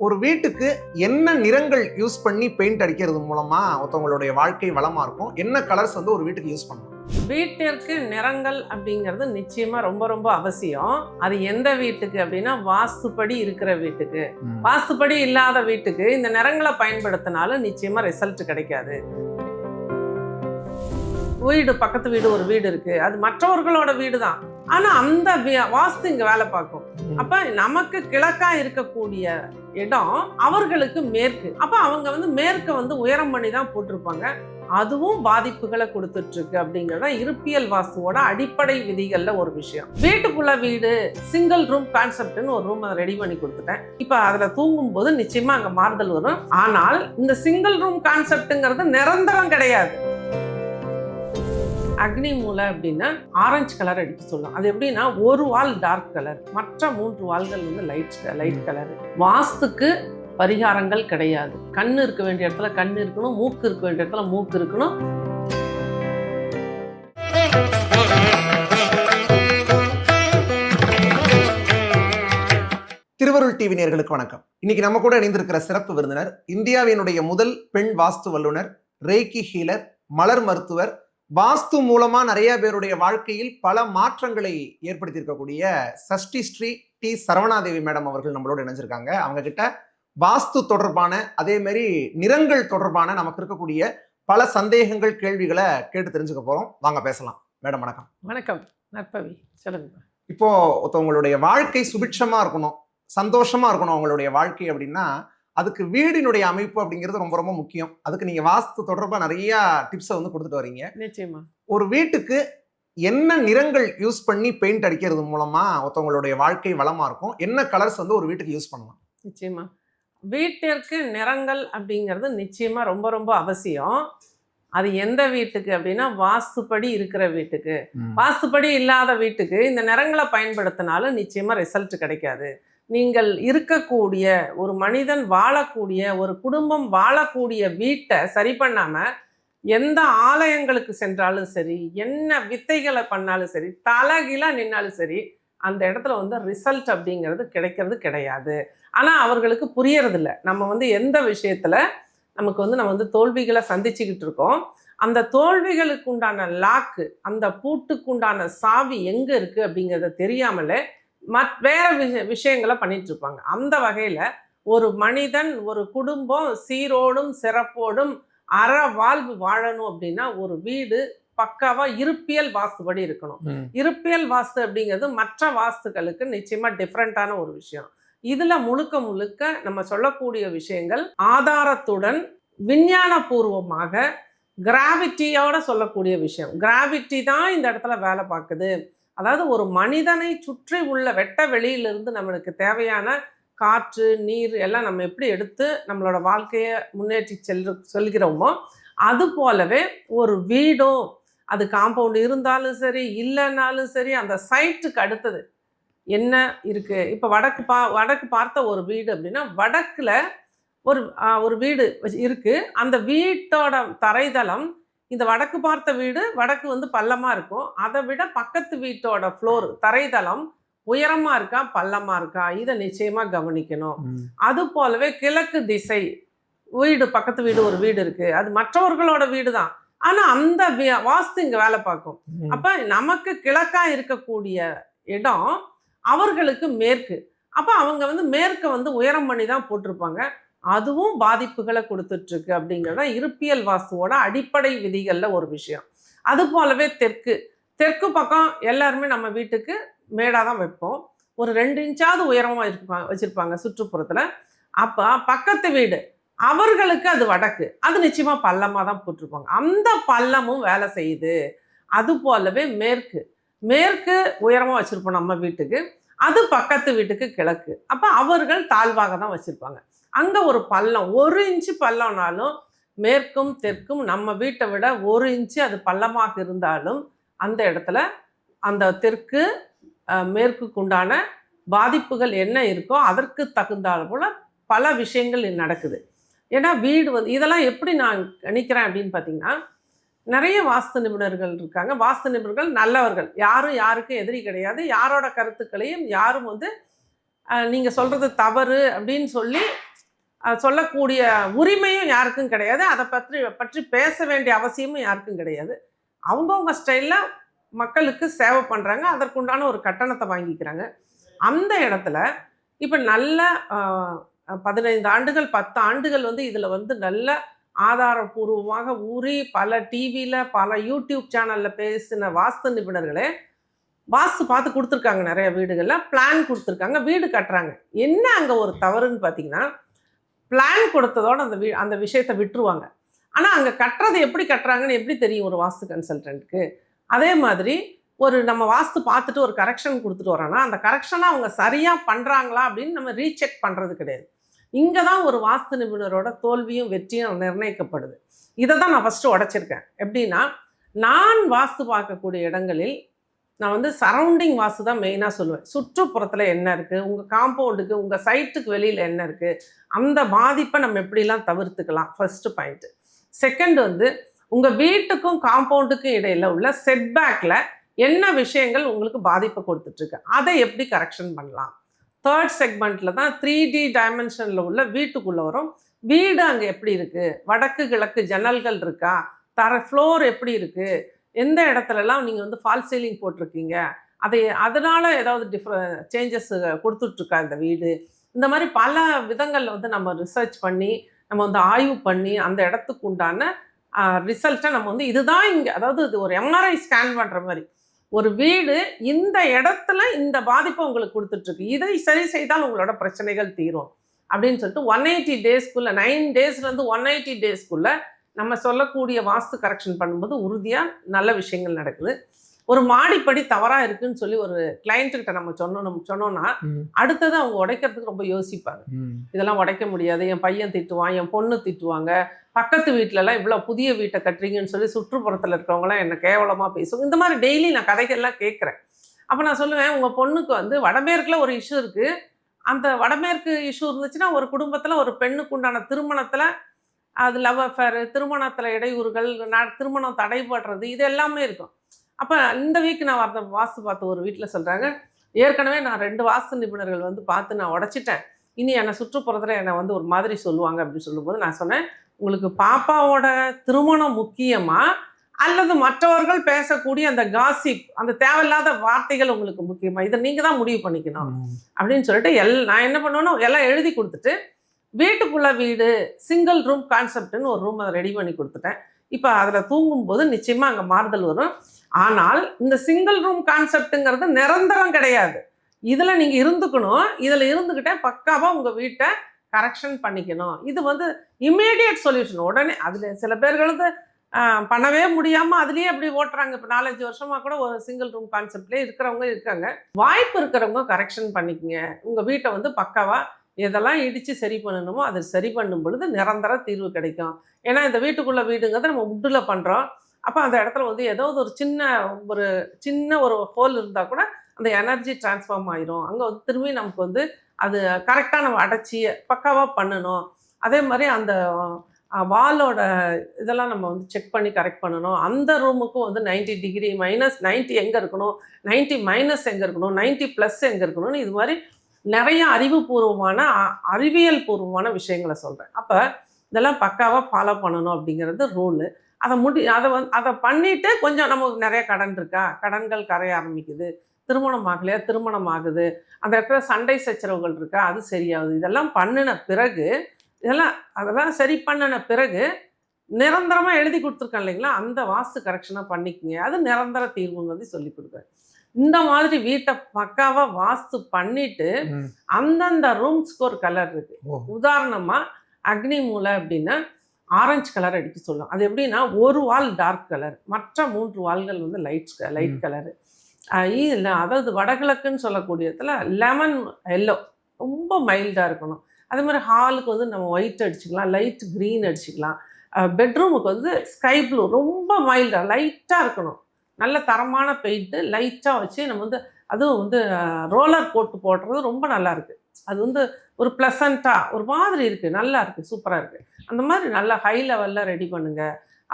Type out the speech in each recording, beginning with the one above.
ஒரு வீட்டுக்கு என்ன நிறங்கள் யூஸ் பண்ணி பெயிண்ட் அடிக்கிறது மூலமா ஒருத்தவங்களுடைய வாழ்க்கை வளமா இருக்கும்? என்ன கலர்ஸ் வந்து ஒரு வீட்டுக்கு யூஸ் பண்ணலாம் வீட்டிற்கு நிறங்கள் அப்படிங்கிறது நிச்சயமா ரொம்ப ரொம்ப அவசியம். அது எந்த வீட்டுக்கு அப்படின்னா வாஸ்துப்படி இருக்கிற வீட்டுக்கு. வாஸ்துப்படி இல்லாத வீட்டுக்கு இந்த நிறங்களை பயன்படுத்தினாலும் நிச்சயமா ரிசல்ட் கிடைக்காது. வீடு பக்கத்து வீடு ஒரு வீடு இருக்கு. அது மற்றவர்களோட வீடு தான் ஆனா அந்த வாஸ்து இங்க வேலை பார்க்கும். அப்ப நமக்கு கிழக்கா இருக்கக்கூடிய இடம் அவர்களுக்கு மேற்கு. அப்ப அவங்க வந்து மேற்க வந்து உயரம் பண்ணி தான் போட்டிருப்பாங்க. அதுவும் பாதிப்புகளை கொடுத்துட்டு இருக்கு அப்படிங்கிறத இருப்பியல் வாசுவோட அடிப்படை விதிகள்ல ஒரு விஷயம். வீட்டுக்குள்ள வீடு சிங்கிள் ரூம் கான்செப்ட்னு ஒரு ரூம் ரெடி பண்ணி கொடுத்துட்டேன். இப்ப அதுல தூங்கும் போது நிச்சயமா அங்க மாறுதல் வரும். ஆனால் இந்த சிங்கிள் ரூம் கான்செப்ட்ங்கிறது நிரந்தரம் கிடையாது. அக்னி மூலை அப்படின்னா ஆரஞ்சு கலர் அடிக்க சொல்லலாம் அது எப்படின்னா ஒரு வால் டார்க் கலர் மற்ற மூன்று வால்கள் வந்து லைட் லைட் கலர் வாஸ்துக்கு பரிகாரங்கள் கிடையாது. கண்ணு இருக்க வேண்டிய இடத்துல கண்ணு இருக்கணும் மூக்கு இருக்க வேண்டிய இடத்துல மூக்கு இருக்கணும். திருவருள் டிவி நேயர்களுக்கு வணக்கம். இன்னைக்கு நம்ம கூட இணைந்திருக்கிற சிறப்பு விருந்தினர் இந்தியாவினுடைய முதல் பெண் வாஸ்து வல்லுனர் ரேக்கி ஹீலர் மலர் மருத்துவர் வாஸ்து மூலமா நிறைய பேருடைய வாழ்க்கையில் பல மாற்றங்களை ஏற்படுத்தி இருக்கக்கூடிய சஷ்டி ஸ்ரீ டி சரவணாதேவி மேடம் அவர்கள் நம்மளோட இணைஞ்சிருக்காங்க. அவங்க கிட்ட வாஸ்து தொடர்பான அதே மாதிரி நிறங்கள் தொடர்பான நமக்கு இருக்கக்கூடிய பல சந்தேகங்கள் கேள்விகளை கேட்டு தெரிஞ்சுக்க போறோம். வாங்க பேசலாம். மேடம் வணக்கம். வணக்கம். நற்பவி சொல்லுங்க. இப்போ ஒருத்தவங்களுடைய வாழ்க்கை சுபிட்சமா இருக்கணும் சந்தோஷமா இருக்கணும் அவங்களுடைய வாழ்க்கை அப்படின்னா அதுக்கு வீடினுடைய அமைப்பு அப்படிங்கிறது ரொம்ப ரொம்ப முக்கியம். அதுக்கு நீங்க வாஸ்து தொடர்பா நிறைய டிப்ஸை வந்து கொடுத்துட்டு வரீங்க. நிச்சயமா. ஒரு வீட்டுக்கு என்ன நிறங்கள் யூஸ் பண்ணி பெயிண்ட் அடிக்கிறது மூலமா ஒருத்தவங்களுடைய வாழ்க்கை வளமா இருக்கும். என்ன கலர்ஸ் வந்து ஒரு வீட்டுக்கு யூஸ் பண்ணலாம்? நிச்சயமா. வீட்டிற்கு நிறங்கள் அப்படிங்கிறது நிச்சயமா ரொம்ப ரொம்ப அவசியம். அது எந்த வீட்டுக்கு அப்படின்னா வாஸ்துப்படி இருக்கிற வீட்டுக்கு. வாஸ்துப்படி இல்லாத வீட்டுக்கு இந்த நிறங்களை பயன்படுத்தினாலும் நிச்சயமா ரிசல்ட் கிடைக்காது. நீங்கள் இருக்கக்கூடிய ஒரு மனிதன் வாழக்கூடிய ஒரு குடும்பம் வாழக்கூடிய வீட்டை சரி பண்ணாமல் எந்த ஆலயங்களுக்கு சென்றாலும் சரி என்ன வித்தைகளை பண்ணாலும் சரி தலகில நின்னாலும் சரி அந்த இடத்துல வந்து ரிசல்ட் அப்படிங்கிறது கிடைக்கிறது கிடையாது. ஆனால் அவர்களுக்கு புரியறதில்ல. நம்ம வந்து எந்த விஷயத்தில் நமக்கு வந்து நம்ம வந்து தோல்விகளை சந்திச்சுக்கிட்டு இருக்கோம். அந்த தோல்விகளுக்கு உண்டான லாக்கு அந்த பூட்டுக்குண்டான சாவி எங்கே இருக்குது அப்படிங்கிறத தெரியாமலே மத் வேற விஷ விஷயங்களை பண்ணிட்டு இருப்பாங்க அந்த வகையில ஒரு மனிதன் ஒரு குடும்பம் சீரோடும் சிறப்போடும் அற வாழ்வு வாழணும் அப்படின்னா ஒரு வீடு பக்காவா இருப்பியல் வாஸ்துபடி இருக்கணும். இருப்பியல் வாஸ்து அப்படிங்கிறது மற்ற வாஸ்துக்களுக்கு நிச்சயமா டிஃப்ரெண்ட்டான ஒரு விஷயம். இதுல முழுக்க முழுக்க நம்ம சொல்லக்கூடிய விஷயங்கள் ஆதாரத்துடன் விஞ்ஞானபூர்வமாக கிராவிட்டியோட சொல்லக்கூடிய விஷயம். கிராவிட்டி தான் இந்த இடத்துல வேலை பார்க்குது. அதாவது ஒரு மனிதனை சுற்றி உள்ள வெட்ட வெளியிலிருந்து நம்மளுக்கு தேவையான காற்று நீர் எல்லாம் நம்ம எப்படி எடுத்து நம்மளோட வாழ்க்கையை முன்னேற்றி செல்ற சொல்கிறோமோ அது போலவே ஒரு வீடும் அது காம்பவுண்ட் இருந்தாலும் சரி இல்லைனாலும் சரி அந்த சைட்டுக்கு அடுத்தது என்ன இருக்குது இப்போ வடக்கு பா வடக்கு பார்த்த ஒரு வீடு அப்படின்னா வடக்கில் ஒரு ஒரு வீடு இருக்குது அந்த வீட்டோட தரைதளம் இந்த வடக்கு பார்த்த வீடு வடக்கு வந்து பள்ளமா இருக்கும். அதை விட பக்கத்து வீட்டோட ஃப்ளோர் தரைதளம் உயரமா இருக்கா பள்ளமா இருக்கா? இதை நிச்சயமா கவனிக்கணும். அது போலவே கிழக்கு திசை வீடு பக்கத்து வீடு ஒரு வீடு இருக்கு. அது மற்றவர்களோட வீடு தான் ஆனா அந்த வாஸ்து இங்க வேலை பார்க்கும். அப்ப நமக்கு கிழக்கா இருக்கக்கூடிய இடம் அவர்களுக்கு மேற்கு. அப்ப அவங்க வந்து மேற்க வந்து உயரம் பண்ணி தான் போட்டிருப்பாங்க. அதுவும் பாதிப்புகளை கொடுத்துட்ருக்கு அப்படிங்கிறத இருப்பியல் வாசுவோட அடிப்படை விதிகளில் ஒரு விஷயம். அது போலவே தெற்கு. தெற்கு பக்கம் எல்லாருமே நம்ம வீட்டுக்கு மேடாக தான் வைப்போம். ஒரு ரெண்டு இன்ச்சாவது உயரமாக இருப்பாங்க வச்சுருப்பாங்க சுற்றுப்புறத்தில். அப்போ பக்கத்து வீடு அவர்களுக்கு அது வடக்கு. அது நிச்சயமாக பள்ளமாக தான் போட்டிருப்பாங்க. அந்த பள்ளமும் வேலை செய்யுது. அது போலவே மேற்கு. மேற்கு உயரமாக வச்சுருப்போம் நம்ம வீட்டுக்கு. அது பக்கத்து வீட்டுக்கு கிழக்கு. அப்போ அவர்கள் தாழ்வாக தான் வச்சுருப்பாங்க. அங்கே ஒரு பள்ளம் ஒரு இன்ச்சு பள்ளம்னாலும் மேற்கும் தெற்கும் நம்ம வீட்டை விட ஒரு இன்ச்சு அது பள்ளமாக இருந்தாலும் அந்த இடத்துல அந்த தெற்கு மேற்குக்கு மேற்குக்குண்டான பாதிப்புகள் என்ன இருக்கோ அதற்கு தகுந்தால் போல் பல விஷயங்கள் நடக்குது. ஏன்னா வீடு வந்து இதெல்லாம் எப்படி நான் கணிக்கிறேன் அப்படின்னு பார்த்தீங்கன்னா நிறைய வாஸ்து நிபுணர்கள் இருக்காங்க. வாஸ்து நிபுணர்கள் நல்லவர்கள். யாரும் யாருக்கும் எதிரி கிடையாது. யாரோட கருத்துக்களையும் யாரும் வந்து நீங்கள் சொல்கிறது தவறு அப்படின்னு சொல்லி சொல்லக்கூடிய உரிமையும் யாருக்கும் கிடையாது. அதை பற்றி பற்றி பேச வேண்டிய அவசியமும் யாருக்கும் கிடையாது. அவங்கவுங்க ஸ்டைலில் மக்களுக்கு சேவை பண்ணுறாங்க அதற்குண்டான ஒரு கட்டணத்தை வாங்கிக்கிறாங்க. அந்த இடத்துல இப்போ நல்ல பதினைந்து ஆண்டுகள் பத்து ஆண்டுகள் வந்து இதில் வந்து நல்ல ஆதாரபூர்வமாக ஊறி பல டிவியில் பல யூடியூப் சேனலில் பேசின வாஸ்து நிபுணர்களே வாஸ்து பார்த்து கொடுத்துருக்காங்க நிறைய வீடுகளில். பிளான் கொடுத்துருக்காங்க. வீடு கட்டுறாங்க. என்ன அங்கே ஒரு தவறுன்னு பார்த்தீங்கன்னா பிளான் கொடுத்ததோட அந்த வி அந்த விஷயத்தை விட்டுருவாங்க. ஆனால் அங்கே கட்டுறது எப்படி கட்டுறாங்கன்னு எப்படி தெரியும் ஒரு வாஸ்து கன்சல்டன்ட்க்கு அதே மாதிரி ஒரு நம்ம வாஸ்து பார்த்துட்டு ஒரு கரெக்ஷன் கொடுத்துட்டு வரோன்னா அந்த கரெக்ஷனை அவங்க சரியாக பண்ணுறாங்களா அப்படின்னு நம்ம ரீசெக் பண்ணுறது கிடையாது. இங்கே தான் ஒரு வாஸ்து நிபுணரோட தோல்வியும் வெற்றியும் நிர்ணயிக்கப்படுது. இதை தான் நான் ஃபஸ்ட்டு உடச்சிருக்கேன். எப்படின்னா நான் வாஸ்து பார்க்கக்கூடிய இடங்களில் நான் வந்து சரௌண்டிங் வாஸ்து தான் மெயினாக சொல்லுவேன். சுற்றுப்புறத்தில் என்ன இருக்குது உங்கள் காம்பவுண்டுக்கு உங்கள் சைட்டுக்கு வெளியில் என்ன இருக்குது அந்த பாதிப்பை நம்ம எப்படிலாம் தவிர்த்துக்கலாம்? ஃபஸ்ட்டு பாயிண்ட்டு செகண்ட் வந்து உங்கள் வீட்டுக்கும் காம்பவுண்டுக்கும் இடையில் உள்ள செட்பேக்கில் என்ன விஷயங்கள் உங்களுக்கு பாதிப்பை கொடுத்துட்ருக்கு? அதை எப்படி கரெக்ஷன் பண்ணலாம்? தேர்ட் செக்மெண்ட்டில் தான் த்ரீ டி டைமென்ஷனில் உள்ள வீட்டுக்குள்ளே வரும். வீடு அங்கே எப்படி இருக்குது வடக்கு கிழக்கு ஜன்னல்கள் இருக்கா? தர ஃப்ளோர் எப்படி இருக்குது எந்த இடத்துலலாம் நீங்கள் வந்து ஃபால் சீலிங் போட்டிருக்கீங்க? அதை அதனால் ஏதாவது டிஃப்ர சேஞ்சஸ் கொடுத்துட்ருக்கா இந்த வீடு? இந்த மாதிரி பல விதங்களில் வந்து நம்ம ரிசர்ச் பண்ணி நம்ம வந்து ஆய்வு பண்ணி அந்த இடத்துக்கு உண்டான ரிசல்ட்டை நம்ம வந்து இதுதான் இங்கே அதாவது இது ஒரு எம்ஆர்ஐ ஸ்கேன் பண்ணுற மாதிரி. ஒரு வீடு இந்த இடத்துல இந்த பாதிப்பை உங்களுக்கு கொடுத்துட்ருக்கு. இதை சரி செய்தால் உங்களோட பிரச்சனைகள் தீரும். அப்படின்னு சொல்லிட்டு ஒன் எயிட்டி டேஸ்க்குள்ளே நைன் டேஸ்லேருந்து ஒன் எயிட்டி டேஸ்க்குள்ளே நம்ம சொல்லக்கூடிய வாஸ்து கரெக்ஷன் பண்ணும்போது உறுதியாக நல்ல விஷயங்கள் நடக்குது. ஒரு மாடிப்படி தவறாக இருக்குன்னு சொல்லி ஒரு கிளைண்ட்டுக்கிட்ட நம்ம சொன்னோம் சொன்னோன்னா அடுத்தது அவங்க உடைக்கிறதுக்கு ரொம்ப யோசிப்பாங்க. இதெல்லாம் உடைக்க முடியாது என் பையன் திட்டுவான் என் பொண்ணு திட்டுவாங்க பக்கத்து வீட்டிலலாம் இவ்வளோ புதிய வீட்டை கட்டுறீங்கன்னு சொல்லி சுற்றுப்புறத்தில் இருக்கிறவங்களாம் என்ன கேவலமாக பேசுவாங்க. இந்த மாதிரி டெய்லி நான் கதைகள்லாம் கேட்குறேன். அப்போ நான் சொல்லுவேன் உங்கள் பொண்ணுக்கு வந்து வடமேற்கில் ஒரு இஷ்யூ இருக்குது அந்த வடமேற்கு இஷ்யூ இருந்துச்சுன்னா ஒரு குடும்பத்தில் ஒரு பெண்ணுக்கு உண்டான திருமணத்தில் அது லவ் அஃபேர் திருமணத்தில் இடையூறுகள் திருமணம் தடைபடுறது இது எல்லாமே இருக்கும். அப்போ இந்த வீக் நான் வரத வாஸ்து பார்த்து ஒரு வீட்டில் சொல்கிறாங்க ஏற்கனவே நான் ரெண்டு வாஸ்து நிபுணர்கள் வந்து பார்த்து நான் உடைச்சிட்டேன். இனி என்னை சுற்றுப்புறத்தில் என்னை வந்து ஒரு மாதிரி சொல்லுவாங்க அப்படின்னு சொல்லும்போது நான் சொன்னேன் உங்களுக்கு பாப்பாவோட திருமணம் முக்கியமா? அல்லது மற்றவர்கள் பேசக்கூடிய அந்த காசிப் அந்த தேவையில்லாத வார்த்தைகள் உங்களுக்கு முக்கியமா? இதை நீங்கள் தான் முடிவு பண்ணிக்கணும். அப்படின்னு சொல்லிட்டு எல் நான் என்ன பண்ணுவேன்னா எல்லாம் எழுதி கொடுத்துட்டு வீட்டுக்குள்ள வீடு சிங்கிள் ரூம் கான்செப்ட்னு ஒரு ரூமை ரெடி பண்ணி கொடுத்துட்டேன். இப்போ அதில் தூங்கும்போது நிச்சயமாக அங்கே மாறுதல் வரும். ஆனால் இந்த சிங்கிள் ரூம் கான்செப்ட்டுங்கிறது நிரந்தரம் கிடையாது. இதில் நீங்கள் இருந்துக்கணும். இதில் இருந்துக்கிட்டே பக்காவாக உங்கள் வீட்டை கரெக்ஷன் பண்ணிக்கணும். இது வந்து இம்மீடியட் சொல்யூஷன் உடனே அதில் சில பேர்களது பண்ணவே முடியாமல் அதுலேயே அப்படி ஓட்டுறாங்க. இப்போ நாலஞ்சு வருஷமாக கூட ஒரு சிங்கிள் ரூம் கான்செப்ட்லேயே இருக்கிறவங்க இருக்காங்க. வாய்ப்பு இருக்கிறவங்க கரெக்ஷன் பண்ணிக்கங்க. உங்கள் வீட்டை வந்து பக்காவாக எதெல்லாம் இடித்து சரி பண்ணணுமோ அதை சரி பண்ணும் பொழுது நிரந்தர தீர்வு கிடைக்கும். ஏன்னா இந்த வீட்டுக்குள்ளே வீடுங்கிறத நம்ம உட்டில் பண்ணுறோம் அப்போ அந்த இடத்துல வந்து ஏதாவது ஒரு சின்ன ஒரு சின்ன ஒரு ஹோல் இருந்தால் கூட அந்த எனர்ஜி டிரான்ஸ்ஃபார்ம் ஆயிரும். அங்கே வந்து திரும்பி நமக்கு வந்து அது கரெக்டாக நம்ம அடைச்சி பக்காவாக பண்ணணும். அதே மாதிரி அந்த வாலோட இதெல்லாம் நம்ம வந்து செக் பண்ணி கரெக்ட் பண்ணணும். அந்த ரூமுக்கும் வந்து 90 டிகிரி மைனஸ் 90 எங்கே இருக்கணும்? 90 மைனஸ் எங்கே இருக்கணும்? 90 ப்ளஸ் எங்கே இருக்கணும்னு இது மாதிரி நிறைய அறிவுபூர்வமான அ- அறிவியல் பூர்வமான விஷயங்களை சொல்கிறேன் அப்போ இதெல்லாம் பக்காவாக ஃபாலோ பண்ணணும் அப்படிங்கிறது ரூலு அதை முடி அதை வந்து அதை பண்ணிட்டு கொஞ்சம் நமக்கு நிறைய கடன் இருக்கா? கடன்கள் கரைய ஆரம்பிக்குது. திருமணம் ஆகலையா? திருமணம் ஆகுது. அந்த இடத்துல சண்டை சச்சரவுகள் இருக்கா? அது சரியாகுது. இதெல்லாம் பண்ணின பிறகு இதெல்லாம் அதெல்லாம் சரி பண்ணின பிறகு நிரந்தரமாக எழுதி கொடுத்துருக்கேன் இல்லைங்களா? அந்த வாஸ்து கரெக்ஷனாக பண்ணிக்கோங்க. அது நிரந்தர தீர்வுங்கிறது சொல்லி கொடுக்குறேன். இந்த மாதிரி வீட்டை பக்காவாக வாஸ்து பண்ணிட்டு அந்தந்த ரூம்ஸ்க்கு ஒரு கலர் இருக்கு. உதாரணமா அக்னி மூலை அப்படின்னா ஆரஞ்சு கலர் அடிக்க சொல்லும். அது எப்படின்னா ஒரு வால் டார்க் கலர். மற்ற மூன்று வால்கள் வந்து லைட் லைட். கலரு. இல்லை அதாவது வடகிழக்குன்னு சொல்லக்கூடியதுல லெமன் எல்லோ ரொம்ப மைல்டாக இருக்கணும். அதே மாதிரி ஹாலுக்கு வந்து நம்ம ஒயிட் அடிச்சுக்கலாம் லைட் க்ரீன் அடிச்சுக்கலாம். பெட்ரூமுக்கு வந்து ஸ்கை ப்ளூ ரொம்ப மைல்டாக லைட்டாக இருக்கணும். நல்ல தரமான பெயிண்ட்டு லைட்டாக வச்சு நம்ம வந்து அதுவும் வந்து ரோலர் போட்டு போடுறது ரொம்ப நல்லா இருக்கு. அது வந்து ஒரு ப்ளசண்ட்டாக ஒரு மாதிரி இருக்குது நல்லா இருக்குது சூப்பராக இருக்குது அந்த மாதிரி நல்லா ஹை லெவலில் ரெடி பண்ணுங்க.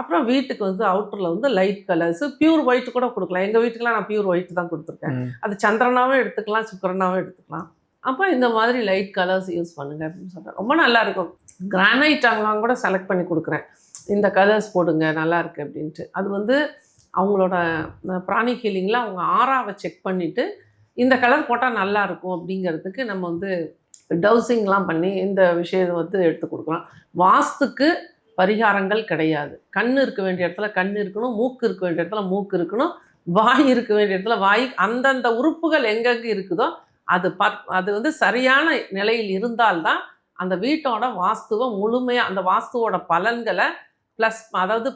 அப்புறம் வீட்டுக்கு வந்து அவுட்டரில் வந்து லைட் கலர்ஸ் பியூர் ஒயிட் கூட கொடுக்கலாம். எங்கள் வீட்டுக்குலாம் நான் பியூர் ஒயிட் தான் கொடுத்துருக்கேன். அது சந்திரனாவும் எடுத்துக்கலாம் சுக்கிரனாவும் எடுத்துக்கலாம். அப்போ இந்த மாதிரி லைட் கலர்ஸ் யூஸ் பண்ணுங்க அப்படின்னு சொல்கிறேன் ரொம்ப நல்லா இருக்கும். கிரானைட் அவங்களாம் கூட செலக்ட் பண்ணி கொடுக்குறேன். இந்த கலர்ஸ் போடுங்க நல்லா இருக்கு அப்படின்ட்டு. அது வந்து அவங்களோட பிராணி ஹீலிங்கில் அவங்க ஆறாவை செக் பண்ணிவிட்டு இந்த கலர் போட்டால் நல்லாயிருக்கும் அப்படிங்கிறதுக்கு நம்ம வந்து டவுசிங்லாம் பண்ணி இந்த விஷயத்தை வந்து எடுத்து கொடுக்கலாம். வாஸ்துக்கு பரிகாரங்கள் கிடையாது. கண் இருக்க வேண்டிய இடத்துல கண் இருக்கணும் மூக்கு இருக்க வேண்டிய இடத்துல மூக்கு இருக்கணும் வாய் இருக்க வேண்டிய இடத்துல வாய் அந்தந்த உறுப்புகள் எங்கெங்கே இருக்குதோ அது பர் அது வந்து சரியான நிலையில் இருந்தால்தான் அந்த வீட்டோட வாஸ்துவை முழுமையாக அந்த வாஸ்துவோட பலன்களை ப்ளஸ் அதாவது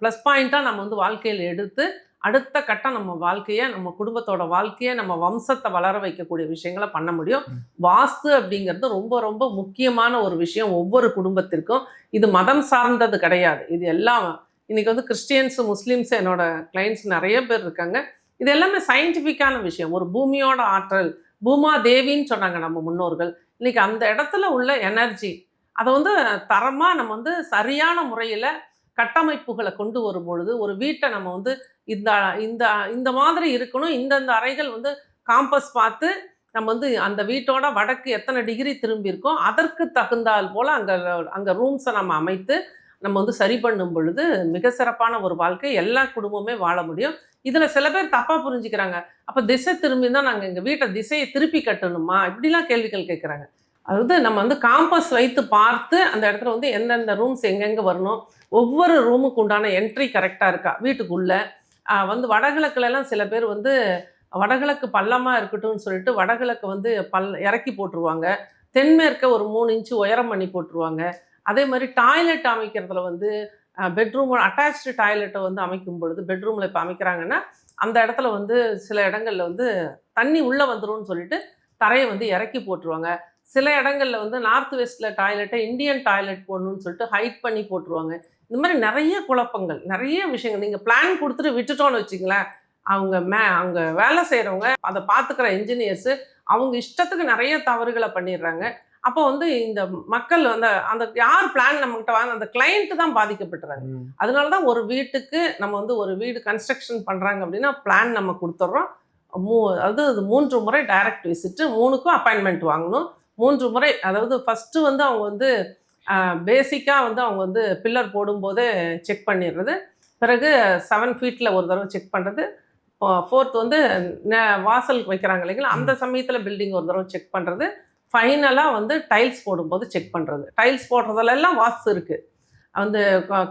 ப்ளஸ் பாயிண்ட்டாக நம்ம வந்து வாழ்க்கையில் எடுத்து அடுத்த கட்டம் நம்ம வாழ்க்கையை நம்ம குடும்பத்தோட வாழ்க்கையை நம்ம வம்சத்தை வளர வைக்கக்கூடிய விஷயங்களை பண்ண முடியும். வாஸ்து அப்படிங்கிறது ரொம்ப ரொம்ப முக்கியமான ஒரு விஷயம் ஒவ்வொரு குடும்பத்திற்கும். இது மதம் சார்ந்தது கிடையாது. இது எல்லாம் இன்னைக்கு வந்து கிறிஸ்டியன்ஸ் முஸ்லீம்ஸ் என்னோட கிளைண்ட்ஸ் நிறைய பேர் இருக்காங்க. இது எல்லாமே சயின்டிஃபிக்கான விஷயம். ஒரு பூமியோட ஆற்றல் பூமா தேவின்னு சொன்னாங்க நம்ம முன்னோர்கள். இன்னைக்கு அந்த இடத்துல உள்ள எனர்ஜி அதை வந்து தரமாக நம்ம வந்து சரியான முறையில் கட்டமைப்புகளை கொண்டு வரும் பொழுது ஒரு வீட்டை நம்ம வந்து இந்த இந்த இந்த மாதிரி இருக்கணும். இந்தந்த அறைகள் வந்து காம்பஸ் பார்த்து நம்ம வந்து அந்த வீட்டோட வடக்கு எத்தனை டிகிரி திரும்பி இருக்கோ அதற்கு தகுந்தால் போல் அங்கே அங்கே ரூம்ஸை நம்ம அமைத்து நம்ம வந்து சரி பண்ணும் பொழுது மிக சிறப்பான ஒரு வாழ்க்கை. எல்லா குடும்பமே வாழ முடியும். இதில் சில பேர் தப்பாக புரிஞ்சுக்கிறாங்க. அப்போ திசை திரும்பி தான் நாங்கள் எங்கள் வீட்டை திசையை திருப்பி கட்டணுமா? இப்படிலாம் கேள்விகள் கேட்குறாங்க அதாவது நம்ம வந்து காம்பஸ் வைத்து பார்த்து அந்த இடத்துல வந்து எந்தெந்த ரூம்ஸ் எங்கெங்கே வரணும் ஒவ்வொரு ரூமுக்கு உண்டான என்ட்ரி கரெக்டாக இருக்கா? வீட்டுக்குள்ளே வந்து வடகிழக்குலலாம் சில பேர் வந்து வடகிழக்கு பள்ளமாக இருக்கட்டும்னு சொல்லிட்டு வடகிழக்கு வந்து பல் இறக்கி போட்டுருவாங்க. தென்மேற்க ஒரு மூணு இன்ச்சு உயரம் பண்ணி போட்டுருவாங்க. அதே மாதிரி டாய்லெட் அமைக்கிறதுல வந்து பெட்ரூம் அட்டாச்சு டாய்லெட்டை வந்து அமைக்கும் பொழுது பெட்ரூமில் இப்போ அமைக்கிறாங்கன்னா அந்த இடத்துல வந்து சில இடங்களில் வந்து தண்ணி உள்ளே வந்துரும்னு சொல்லிட்டு தரையை வந்து இறக்கி போட்டுருவாங்க. சில இடங்கள்ல வந்து நார்த் வெஸ்ட்டில் டாய்லெட்டை இந்தியன் டாய்லெட் போடணும்னு சொல்லிட்டு ஹைட் பண்ணி போட்டுருவாங்க. இந்த மாதிரி நிறைய குழப்பங்கள் நிறைய விஷயங்கள். நீங்கள் பிளான் கொடுத்துட்டு விட்டுட்டோன்னு வச்சிங்களேன் அவங்க மே அவங்க வேலை செய்கிறவங்க அதை பார்த்துக்கிற இன்ஜினியர்ஸு அவங்க இஷ்டத்துக்கு நிறைய தவறுகளை பண்ணிடுறாங்க. அப்போ வந்து இந்த மக்கள் வந்து அந்த யார் பிளான் நம்மகிட்ட வாங்க அந்த கிளைண்ட்டு தான் பாதிக்கப்பட்டுறாங்க. அதனால தான் ஒரு வீட்டுக்கு நம்ம வந்து ஒரு வீடு கன்ஸ்ட்ரக்ஷன் பண்ணுறாங்க அப்படின்னா பிளான் நம்ம கொடுத்துட்றோம். மூ அதாவது அது மூன்று முறை டைரக்ட் விசிட்டு மூணுக்கும் அப்பாயின்மெண்ட் வாங்கணும். மூன்று முறை அதாவது ஃபஸ்ட்டு வந்து அவங்க வந்து பேசிக்காக வந்து அவங்க வந்து பில்லர் போடும்போதே செக் பண்ணிடுறது. பிறகு செவன் ஃபீட்டில் ஒரு தடவை செக் பண்ணுறது ஃபோர்த் வந்து வாசலுக்கு வைக்கிறாங்க இல்லைங்களா அந்த சமயத்தில் பில்டிங் ஒரு தடவை செக் பண்ணுறது ஃபைனலாக வந்து டைல்ஸ் போடும்போது செக் பண்ணுறது டைல்ஸ் போடுறதுலெல்லாம் வாஸ்து இருக்குது வந்து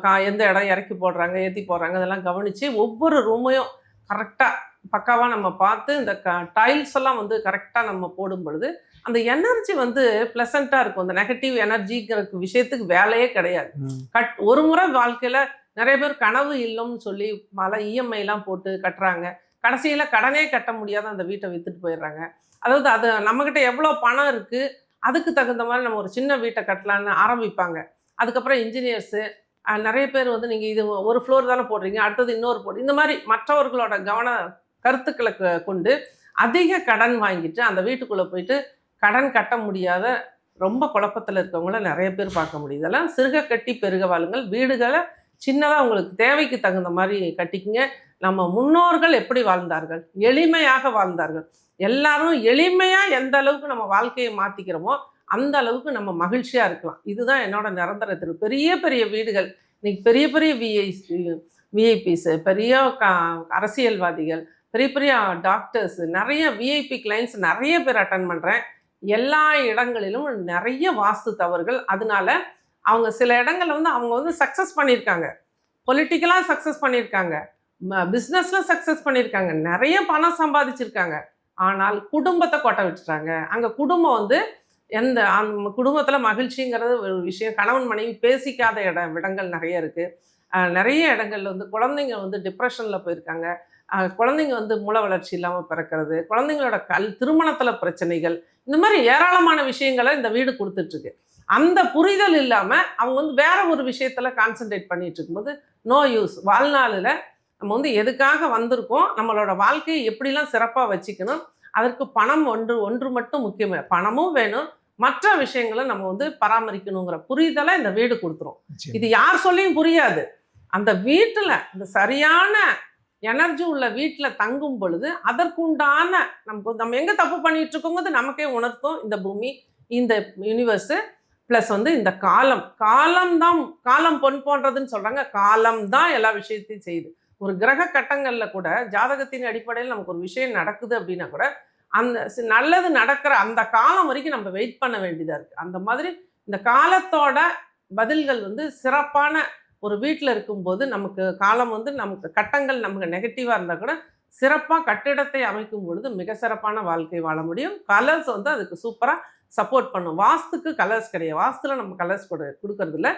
கா- எந்த இடம் இறக்கி போடுறாங்க ஏற்றி போடுறாங்க அதெல்லாம் கவனித்து ஒவ்வொரு ரூமையும் கரெக்டாக பக்காவாக நம்ம பார்த்து இந்த க டைல்ஸ் எல்லாம் வந்து கரெக்டாக நம்ம போடும் பொழுது அந்த எனர்ஜி வந்து ப்ளசண்ட்டாக இருக்கும். அந்த நெகட்டிவ் எனர்ஜிங்கிற விஷயத்துக்கு வேலையே கிடையாது. கட் ஒரு முறை வாழ்க்கையில் நிறைய பேர் கனவு இல்லைன்னு சொல்லி பல இஎம்ஐலாம் போட்டு கட்டுறாங்க. கடைசியில் கடனே கட்ட முடியாத அந்த வீட்டை விற்றுட்டு போயிடுறாங்க. அதாவது அது நம்மக்கிட்ட எவ்வளோ பணம் இருக்குது அதுக்கு தகுந்த மாதிரி நம்ம ஒரு சின்ன வீட்டை கட்டலான்னு ஆரம்பிப்பாங்க. அதுக்கப்புறம் இன்ஜினியர்ஸு நிறைய பேர் வந்து நீங்கள் இது ஒரு ஃப்ளோர் தானே போடுறீங்க அடுத்தது இன்னொரு போடு இந்த மாதிரி மற்றவர்களோட கவன கருத்துக்களை கொண்டு அதிக கடன் வாங்கிட்டு அந்த வீட்டுக்குள்ளே போயிட்டு கடன் கட்ட முடியாத ரொம்ப குழப்பத்தில் இருக்கவங்கள நிறைய பேர் பார்க்க முடியுது. இதெல்லாம் சிறுக கட்டி பெருக வாழுங்கள். வீடுகளை சின்னதாக உங்களுக்கு தேவைக்கு தகுந்த மாதிரி கட்டிக்குங்க. நம்ம முன்னோர்கள் எப்படி வாழ்ந்தார்கள்? எளிமையாக வாழ்ந்தார்கள். எல்லாரும் எளிமையாக எந்த அளவுக்கு நம்ம வாழ்க்கையை மாற்றிக்கிறோமோ அந்த அளவுக்கு நம்ம மகிழ்ச்சியாக இருக்கலாம். இதுதான் என்னோட நிரந்தர திரு பெரிய பெரிய வீடுகள். இன்னைக்கு பெரிய பெரிய விஐ விஐபிஸு பெரிய கா அரசியல்வாதிகள் பெரிய பெரிய டாக்டர்ஸ் நிறைய விஐபி கிளைண்ட்ஸ் நிறைய பேர் அட்டன் பண்ணுறேன் எல்லா இடங்களிலும் நிறைய வாஸ்து தவறுகள். அதனால அவங்க சில இடங்களில் வந்து அவங்க வந்து சக்ஸஸ் பண்ணியிருக்காங்க. பொலிட்டிக்கலாக சக்ஸஸ் பண்ணியிருக்காங்க. பிஸ்னஸில் சக்ஸஸ் பண்ணியிருக்காங்க. நிறைய பணம் சம்பாதிச்சிருக்காங்க. ஆனால் குடும்பத்தை கொட்ட விட்டுட்டாங்க. அங்கே குடும்பம் வந்து எந்த அந்த குடும்பத்தில் மகிழ்ச்சிங்கிறது ஒரு விஷயம். கணவன் மனைவி பேசிக்காத இடம் இடங்கள் நிறைய இருக்குது நிறைய இடங்கள்ல வந்து குழந்தைங்க வந்து டிப்ரெஷனில் போயிருக்காங்க. குழந்தைங்க வந்து மூளை வளர்ச்சி இல்லாமல் பிறக்கிறது குழந்தைங்களோட கல் திருமணத்தில் பிரச்சனைகள் இந்த மாதிரி ஏராளமான விஷயங்களை இந்த வீடு கொடுத்துட்ருக்கு. அந்த புரிதல் இல்லாமல் அவங்க வந்து வேற ஒரு விஷயத்தில் கான்சென்ட்ரேட் பண்ணிட்டு இருக்கும்போது நோ யூஸ் வாழ்நாளில் நம்ம வந்து எதுக்காக வந்திருக்கோம் நம்மளோட வாழ்க்கையை எப்படிலாம் சிறப்பாக வச்சுக்கணும் அதற்கு பணம் ஒன்று ஒன்று மட்டும் முக்கியம். பணமும் வேணும். மற்ற விஷயங்களும் நம்ம வந்து பராமரிக்கணுங்கிற புரிதலை இந்த வீடு கொடுத்துரும். இது யார் சொல்லியும் புரியாது. அந்த வீட்டில் இந்த சரியான எனர்ஜி உள்ள வீட்டில் தங்கும் பொழுது அதற்குண்டான நமக்கு நம்ம எங்கே தப்பு பண்ணிட்டு இருக்கோங்கிறது நமக்கே உணர்த்தும் இந்த பூமி இந்த யூனிவர்ஸு ப்ளஸ் வந்து இந்த காலம். காலம் தான் காலம் பொன் போன்றதுன்னு சொல்கிறாங்க காலம் தான் எல்லா விஷயத்தையும் செய்யுது. ஒரு கிரக கட்டங்களில் கூட ஜாதகத்தின் அடிப்படையில் நமக்கு ஒரு விஷயம் நடக்குது அப்படின்னா கூட அந்த நல்லது நடக்கிற அந்த காலம் வரைக்கும் நம்ம வெயிட் பண்ண வேண்டியதாக இருக்குது அந்த மாதிரி இந்த காலத்தோட பதில்கள் வந்து சிறப்பான ஒரு வீட்டில் இருக்கும்போது நமக்கு காலம் வந்து நமக்கு கட்டங்கள் நமக்கு நெகட்டிவாக இருந்தால் கூட சிறப்பாக கட்டிடத்தை அமைக்கும் பொழுது மிக சிறப்பான வாழ்க்கை வாழ முடியும். கலர்ஸ் வந்து அதுக்கு சூப்பராக சப்போர்ட் பண்ணும். வாஸ்துக்கு கலர்ஸ் கிடையாது. வாஸ்துல நம்ம கலர்ஸ் கொடு கொடுக்கறது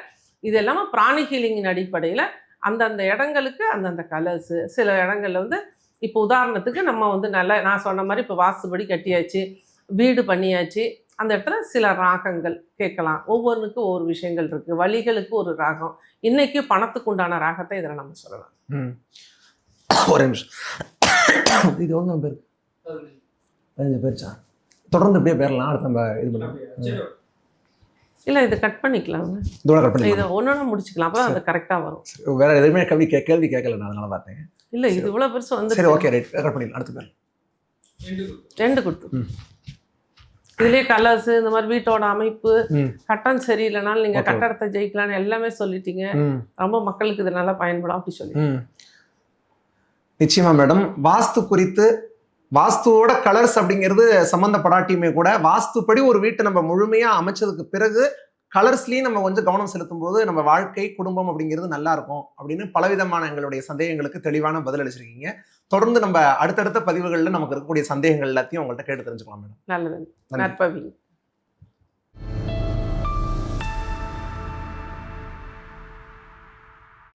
இது எல்லாமே பிராணி ஹீலிங்கின் அடிப்படையில் அந்தந்த இடங்களுக்கு அந்தந்த கலர்ஸு சில இடங்கள்ல வந்து இப்போ உதாரணத்துக்கு நம்ம வந்து நல்ல நான் சொன்ன மாதிரி இப்போ வாஸ்துபடி கட்டியாச்சு வீடு பண்ணியாச்சு அந்த இடத்துல சில ராகங்கள் கேட்கலாம். ஒவ்வொன்றுக்கும் ஒவ்வொரு விஷயங்கள் இருக்குது வழிகளுக்கு ஒரு ராகம். இன்னைக்கு பணத்துக்கு உண்டான ராகத்தை இதில் நம்ம சொல்லலாம். ம். ஒரு நிமிஷம். இது எவ்வளோ பேர்? பதினஞ்சு பேருச்சா தொடர்ந்து இப்படியே பேரலாம். அடுத்து நம்ம இது பண்ணலாம். இல்லை இதை கட் பண்ணிக்கலாம் இதோட கட் பண்ணி இதை ஒன்றா முடிச்சுக்கலாம். அப்போ அது கரெக்டாக வரும். வேற எதுவுமே கல்வி கே கேள்வி கேட்கல நான் அதனால பார்த்தேன். இல்லை இது இவ்வளோ பெருசு வந்து சரி ஓகே ரைட். கட் பண்ணிடலாம். அடுத்த பேர். ரெண்டு கொடுத்து. ம். இதுலயே கலர்ஸ் இந்த மாதிரி வீட்டோட அமைப்பு கட்டம் சரியில்லைனாலும் நீங்க. கட்டடத்தை ஜெயிக்கலாம்னு எல்லாமே சொல்லிட்டீங்க. ரொம்ப மக்களுக்கு இது நல்லா பயன்படும் அப்படி சொல்லி. நிச்சயமா மேடம். வாஸ்து குறித்து வாஸ்துவோட கலர்ஸ் அப்படிங்கிறது சம்மந்தப்படாட்டியுமே கூட வாஸ்துப்படி ஒரு வீட்டை நம்ம முழுமையா அமைச்சதுக்கு பிறகு கலர்ஸ்லயும் நம்ம கொஞ்சம் கவனம் செலுத்தும் போது நம்ம வாழ்க்கை குடும்பம் அப்படிங்கிறது நல்லா இருக்கும் அப்படின்னு பலவிதமான எங்களுடைய சந்தேகங்களுக்கு தெளிவான பதில் அளிச்சிருக்கீங்க. தொடர்ந்து நம்ம அடுத்தடுத்த பதிவுகளில் நமக்கு இருக்கக்கூடிய சந்தேகங்கள் எல்லாத்தையும் உங்கள்கிட்ட கேட்டு தெரிஞ்சுக்கலாம் மேடம். நல்லது. நற்பவி